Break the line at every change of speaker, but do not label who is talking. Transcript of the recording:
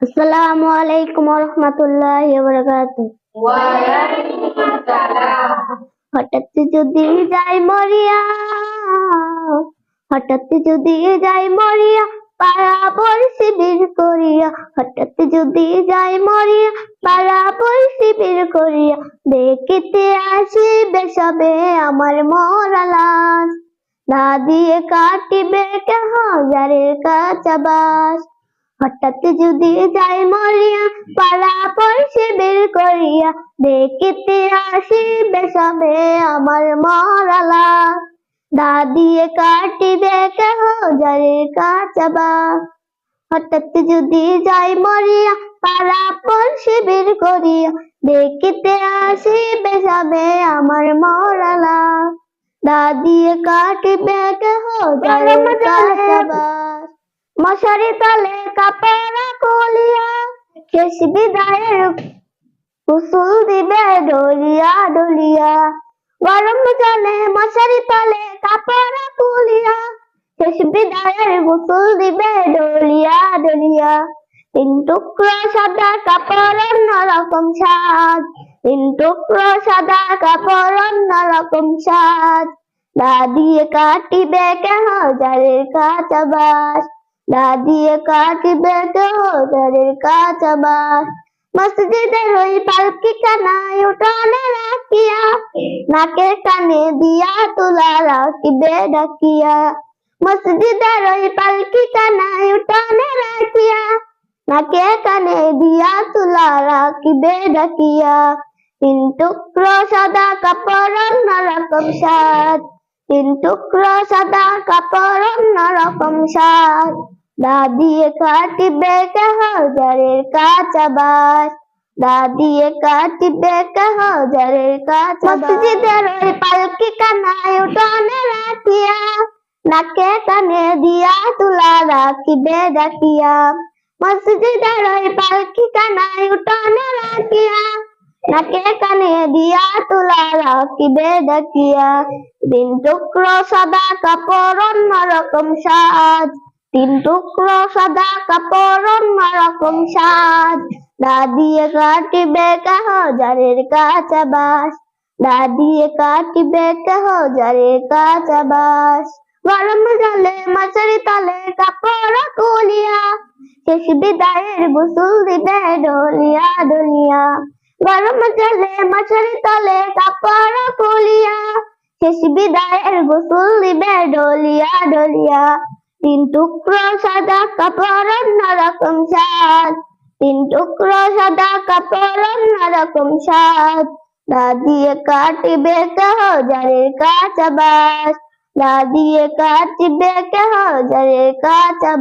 আসসালামু আলাইকুম রহমতুল্লাহ হঠাৎ যদি যাই মরিয়া, হঠাৎ যদি যাই মরিয়া পাড়া পড়শি বীর করিয়া, হঠাৎ যদি যাই মরিয়া পাড়া পড়শি বীর করিয়া, দেখিতে আসিবে সবে আমার মরা লাশ না দিয়ে কাটিবে কে হাজারের কাঁচা বাস। হঠাৎ যদি যাই মরিয়া পাড়া পড়শি বের করিয়া দেখিতে আসিবে সবে আমার মরা লাশ দা দিয়ে কাটিবে কে হাজারের কাঁচা বাস হঠাৎ যদি যাই মরিয়া পাড়া পড়শি বের করিয়া দেখিতে আসিবে সবে আমার মরা লাশ দা দিয়ে কাটিবে কে হাজারের কাঁচা বাস মশারি তলে কাপড় কলিয়া, শেষ বিদায়ের কুসুল দিবে ডলিয়া ডলিয়া গরম জলে মশারি তলে কাপড় কুলিয়া, শেষ বিদায়ের গুসুল দিবে ডলিয়া ডলিয়া তিন টুকরো সাদা কাপড় অন্যরকম সাজ, তিন টুকরো সাদা কাপড় অন্যরকম সাজ। দা কাটিবে কে হাজারের কাঁচা বাস। দা দিয়ে কাটিবে কে হাজারের কাঁচা বাস মসজিদের ওই পালকি কানায় উঠানে রাখিয়া, নাকের কানে দিয়া তুলা রাখিবে ডাকিয়া মসজিদের ওই পালকি কানায় উঠানে রাখিয়া নাকে কানে দিয়া তুলা রাখিবে ডাকিয়া তিন টুকরো সাদা কাপড় অন্যরকম সাজ তিন টুকরো সাদা কাপড় অন্যরকম সাজ দা দিয়ে কাটিবে কে হাজারের কাঁচা বাস। দা দিয়ে কাটিবে কে হাজারের কাঁচা পালকি কানায় উঠানে রাখিয়া, নাকে কানে দিয়া তুলা রাখিবে ডাকিয়া। মসজিদের ওই পালকি কানায় রাখিয়া, নাকে কানে দিয়া রাখিবে ডাকিয়া। তিন টুকরো সাদা কাপড় অন্যরকম সাজ তিন টুকরো সাদা কাপড় অন্যরকম সাজ। দা দিয়ে কাটিবে কে হাজারের কাঁচা বাস। দা দিয়ে কাটিবে কে হাজারের কাঁচা বাস। গরম জলে মশারি তলে কাপড় কুলিয়া শেষ বিদায়ের গোসল দিবে ডলিয়া ডলিয়া। গরম জলে মশারি তলে কাপড় কুলিয়া শেষ বিদায়ের গোসল দিবে ডলিয়া ডলিয়া। তিন টুকরো সাদা কাপড় অন্যরকম সাদ তিন টুকরো সাদা কাপড় অন্যরকম সাজ না দিয়ে কাটিবে কেহ জারের কাঁচা বাস। দা দিয়ে কাটিবে কেহ জারের কাঁচা